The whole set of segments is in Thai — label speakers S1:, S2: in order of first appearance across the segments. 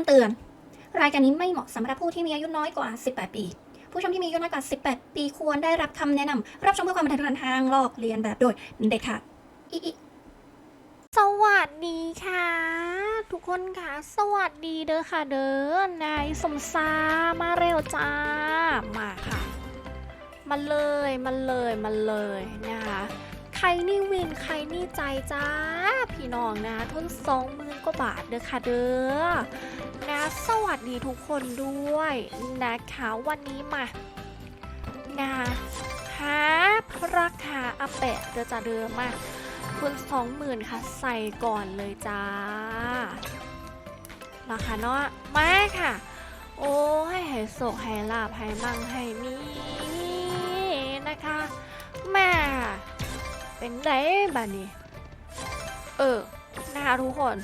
S1: ำเตือน รายการนี้ไม่เหมาะสำหรับผู้ที่มีอายุน้อยกว่า 18 ปี ผู้ชมที่มีอายุน้อยกว่า 18 ปีควรได้รับคำแนะนำรับชมเพื่อความบันเทิงทางลอกเลียนแบบโดยเด็ดขาดอิอิ
S2: สวัสดีค่ะ ทุกคนค่ะ สวัสดีเด้อค่ะเด้อนายสมซามาเร็วจ้ามาค่ะมาเลยมาเลยมาเลยนะคะใครนี่วินใครนี่ใจจ้า พี่น้องนะทุนสองหมื่นกว่าบาทเด้อค่ะเด้อนะสวัสดีทุกคนด้วยนะคะวันนี้มานะหาราคาอาแปะเด้อจ้าเด้อมาคุณสองหมื่นค่ะใส่ก่อนเลยจ้าราคาเนาะมาค่ะ โอ้ให้ให้โศกให้ลาบให้มั่งให้มีนะคะแม่เป็นไดบ้านี้ เออ นะคะทุกคน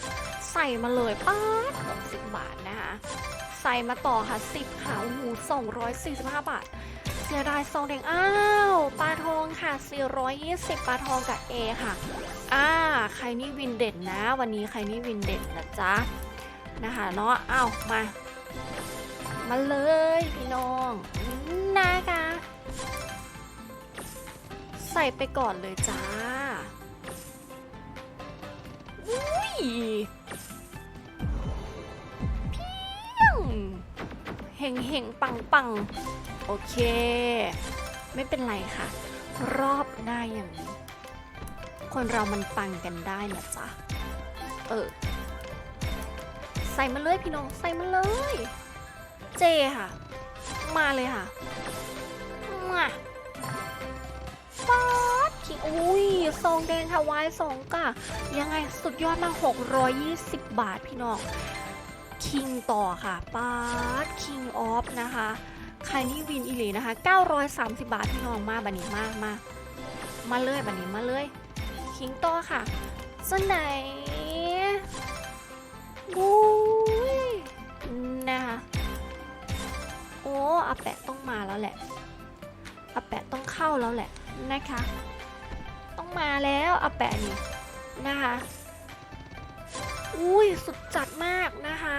S2: ใส่มาเลยป้าด60บบาทนะคะ ใส่มาต่อค่ะ10ค่ะโอ้โห245บห้าบาท เสียดายซองแดงอ้าวปลาทองค่ะ420ปลาทองกับ A ค่ะอ่าใครนี่วินเด่นนะ วันนี้ใครนี่วินเด่นนะจ๊ะนะคะเนาะอ้าวมา มาเลยพี่น้องนะคะใส่ไปก่อนเลยจ้า เพียงเฮงเฮงปังปังโอเค ไม่เป็นไรค่ะ รอบหน้าอย่างนี้ คนเรามันปังกันได้นะจ๊ะ เออ ใส่มาเลยพี่น้อง ใส่มาเลย เจค่ะ มาเลยค่ะมาป๊าดคิงอุ้ย ซองแดงค่ะวายสองกะยังไงสุดยอดมาก620 บาทพี่น้องคิงต่อค่ะป๊าดคิงออฟนะคะใครนี่วินอีหลีนะคะ 930 บาทพี่น้องมาบันนี้มากมามาเลยบันนี้มาเลยคิงต่อค่ะส่วนไหนอุ้ยนะคะโอ้อาแปะต้องมาแล้วแหละอาแปะต้องเข้าแล้วแหละนะคะ มาแล้วเอาแปะนี่นะคะ อุ้ยสุดจัดมากนะคะ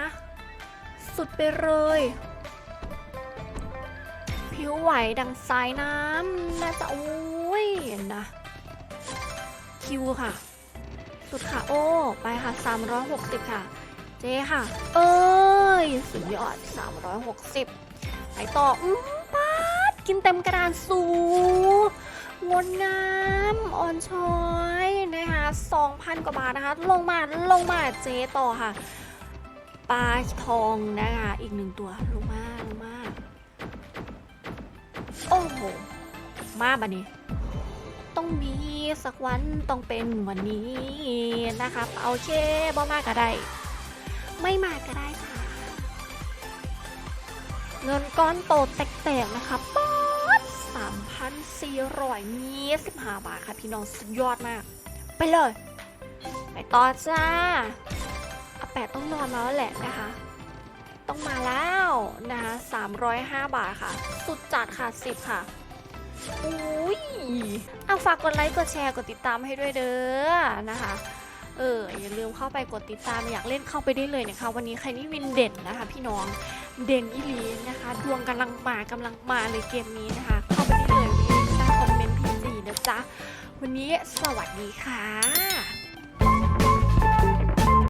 S2: สุดไปเลย ผิวไหวดังสายน้ำน่าจะโอ้ยเห็นนะคิวค่ะ สุดค่ะ โอ้ ไปค่ะ 360 ค่ะ เจค่ะ เอ้ย สุดยอด 360 ไปต่อ อืมป๊าดกินเต็มกระดานสู งดงามอ่อนช้อยนะคะ 2,000 กว่าบาทนะคะ ลงมาลงมาเจต่อค่ะ ปลาทองนะคะ อีกหนึ่งตัวลงมาลงมา โอ้โห มาบันนี้ ต้องมีสักวันต้องเป็นวันนี้นะคะโอาเคบ่มากก็ได้ ไม่มากก็ได้ค่ะ เงินก้อนโตแตกๆนะคะป๊อ 425 บาทค่ะพี่น้องสุดยอดมาก ไปเลย ไปต่อจ้าอาแปะต้องนอนมาแล้วแหละนะคะ ต้องมาแล้วนะคะ305 บาทค่ะ สุดจัดค่ะ 10 ค่ะอุ้ยเอาฝากกดไลค์ กดแชร์ กดติดตามให้ด้วยเด้อนะคะ เออ อย่าลืมเข้าไปกดติดตามอยากเล่นเข้าไปได้เลยนะคะ วันนี้ใครนี่วินเด่นนะคะ พี่น้องเด่นอีลีนะคะ ดวงกำลังมากำลังมาเลยเกมนี้นะคะ จ๊ะ วันนี้สวัสดีค่ะ